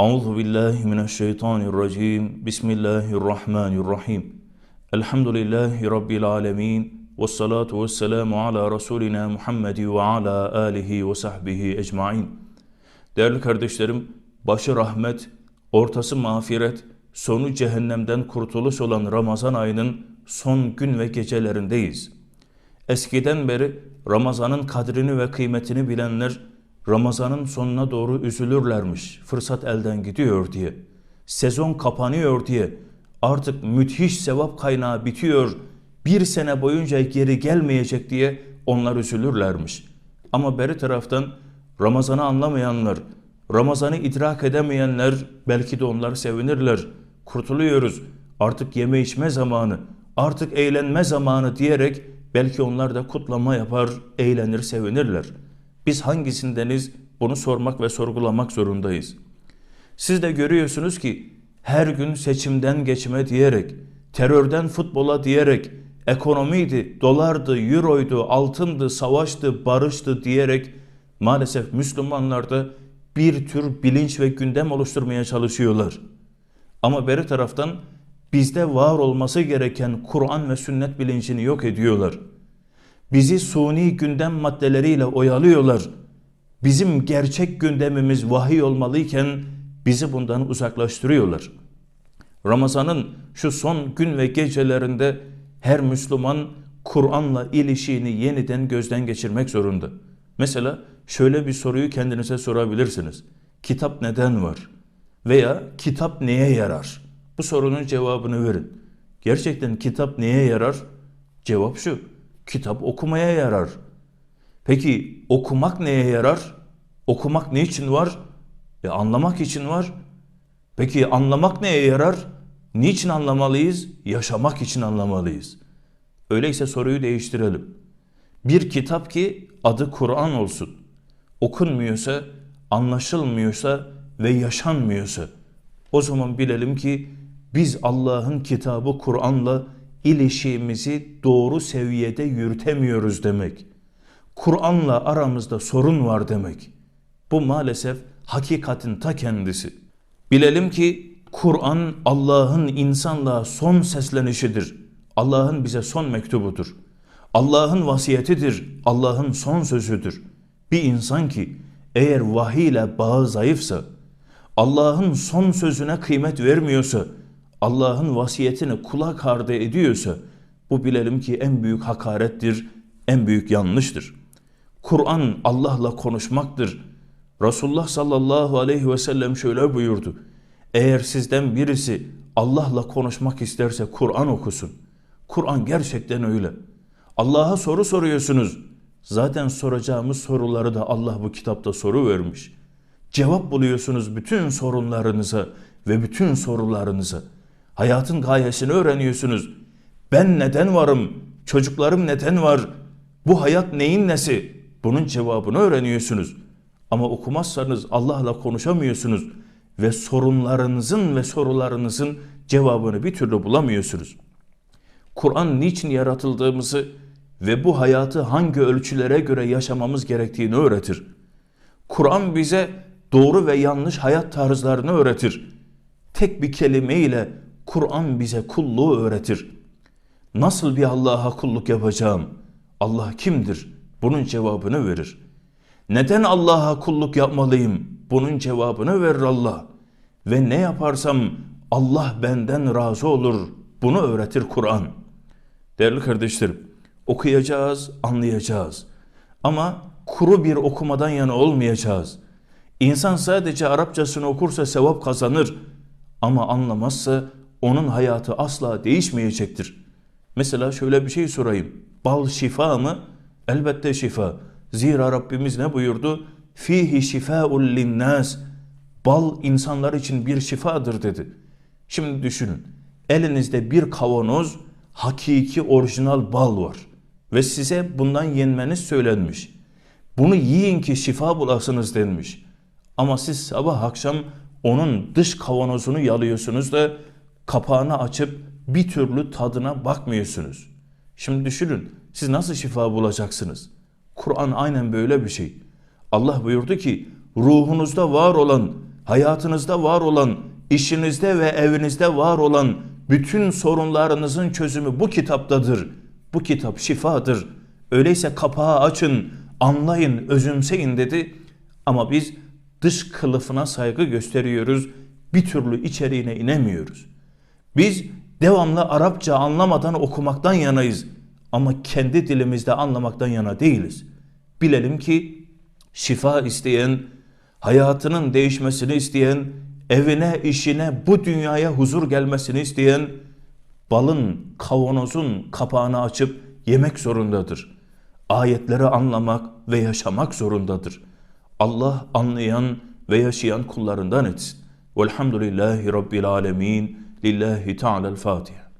Euzu billahi mineşşeytanirracim. Bismillahirrahmanirrahim. Elhamdülillahi rabbil alamin. Ves salatu vesselamu ala rasulina Muhammed ve ala alihi ve sahbihi ecmaîn. Değerli kardeşlerim, başı rahmet, ortası mağfiret, sonu cehennemden kurtuluş olan Ramazan ayının son gün ve gecelerindeyiz. Eskiden beri Ramazan'ın kadrini ve kıymetini bilenler Ramazan'ın sonuna doğru üzülürlermiş. Fırsat elden gidiyor diye. Sezon kapanıyor diye. Artık müthiş sevap kaynağı bitiyor. Bir sene boyunca geri gelmeyecek diye onlar üzülürlermiş. Ama beri taraftan Ramazan'ı anlamayanlar, Ramazan'ı idrak edemeyenler belki de onlar sevinirler. Kurtuluyoruz. Artık yeme içme zamanı, artık eğlenme zamanı diyerek belki onlar da kutlama yapar, eğlenir, sevinirler. Biz hangisindeniz bunu sormak ve sorgulamak zorundayız. Siz de görüyorsunuz ki her gün seçimden geçime diyerek, terörden futbola diyerek, ekonomiydi, dolardı, euroydu, altındı, savaştı, barıştı diyerek maalesef Müslümanlar da bir tür bilinç ve gündem oluşturmaya çalışıyorlar. Ama beri taraftan bizde var olması gereken Kur'an ve sünnet bilincini yok ediyorlar. Bizi suni gündem maddeleriyle oyalıyorlar. Bizim gerçek gündemimiz vahiy olmalıyken bizi bundan uzaklaştırıyorlar. Ramazan'ın şu son gün ve gecelerinde her Müslüman Kur'an'la ilişiğini yeniden gözden geçirmek zorunda. Mesela şöyle bir soruyu kendinize sorabilirsiniz. Kitap neden var? Veya kitap neye yarar? Bu sorunun cevabını verin. Gerçekten kitap neye yarar? Cevap şu. Kitap okumaya yarar. Peki okumak neye yarar? Okumak ne için var? E anlamak için var. Peki anlamak neye yarar? Niçin anlamalıyız? Yaşamak için anlamalıyız. Öyleyse soruyu değiştirelim. Bir kitap ki adı Kur'an olsun. Okunmuyorsa, anlaşılmıyorsa ve yaşanmıyorsa o zaman bilelim ki biz Allah'ın kitabı Kur'an'la ilişiğimizi doğru seviyede yürütemiyoruz demek. Kur'an'la aramızda sorun var demek. Bu maalesef hakikatin ta kendisi. Bilelim ki Kur'an Allah'ın insanlığa son seslenişidir. Allah'ın bize son mektubudur. Allah'ın vasiyetidir. Allah'ın son sözüdür. Bir insan ki eğer vahiy ile bağı zayıfsa, Allah'ın son sözüne kıymet vermiyorsa, Allah'ın vasiyetine kulak ardı ediyorsa bu bilelim ki en büyük hakarettir, en büyük yanlıştır. Kur'an Allah'la konuşmaktır. Resulullah sallallahu aleyhi ve sellem şöyle buyurdu. Eğer sizden birisi Allah'la konuşmak isterse Kur'an okusun. Kur'an gerçekten öyle. Allah'a soru soruyorsunuz. Zaten soracağımız soruları da Allah bu kitapta soru vermiş. Cevap buluyorsunuz bütün sorunlarınıza ve bütün sorularınıza. Hayatın gayesini öğreniyorsunuz. Ben neden varım? Çocuklarım neden var? Bu hayat neyin nesi? Bunun cevabını öğreniyorsunuz. Ama okumazsanız Allah'la konuşamıyorsunuz ve sorunlarınızın ve sorularınızın cevabını bir türlü bulamıyorsunuz. Kur'an niçin yaratıldığımızı ve bu hayatı hangi ölçülere göre yaşamamız gerektiğini öğretir. Kur'an bize doğru ve yanlış hayat tarzlarını öğretir. Tek bir kelimeyle Kur'an bize kulluğu öğretir. Nasıl bir Allah'a kulluk yapacağım? Allah kimdir? Bunun cevabını verir. Neden Allah'a kulluk yapmalıyım? Bunun cevabını verir Allah. Ve ne yaparsam Allah benden razı olur. Bunu öğretir Kur'an. Değerli kardeşlerim, okuyacağız, anlayacağız. Ama kuru bir okumadan yana olmayacağız. İnsan sadece Arapçasını okursa sevap kazanır. Ama anlamazsa onun hayatı asla değişmeyecektir. Mesela şöyle bir şey sorayım. Bal şifa mı? Elbette şifa. Zira Rabbimiz ne buyurdu? Fihi şifaul linnas. Bal insanlar için bir şifadır dedi. Şimdi düşünün. Elinizde bir kavanoz hakiki orijinal bal var. Ve size bundan yenmeniz söylenmiş. Bunu yiyin ki şifa bulasınız denmiş. Ama siz sabah akşam onun dış kavanozunu yalıyorsunuz da kapağını açıp bir türlü tadına bakmıyorsunuz. Şimdi düşünün siz nasıl şifa bulacaksınız? Kur'an aynen böyle bir şey. Allah buyurdu ki ruhunuzda var olan hayatınızda var olan, işinizde ve evinizde var olan bütün sorunlarınızın çözümü bu kitaptadır. Bu kitap şifadır. Öyleyse kapağı açın, anlayın, özümseyin dedi. Ama biz dış kılıfına saygı gösteriyoruz. Bir türlü içeriğine inemiyoruz. Biz devamlı Arapça anlamadan okumaktan yanayız. Ama kendi dilimizde anlamaktan yana değiliz. Bilelim ki şifa isteyen, hayatının değişmesini isteyen, evine, işine, bu dünyaya huzur gelmesini isteyen balın, kavanozun kapağını açıp yemek zorundadır. Ayetleri anlamak ve yaşamak zorundadır. Allah anlayan ve yaşayan kullarından etsin. Velhamdülillahi Rabbil Alemin. لله تعالى الفاتحة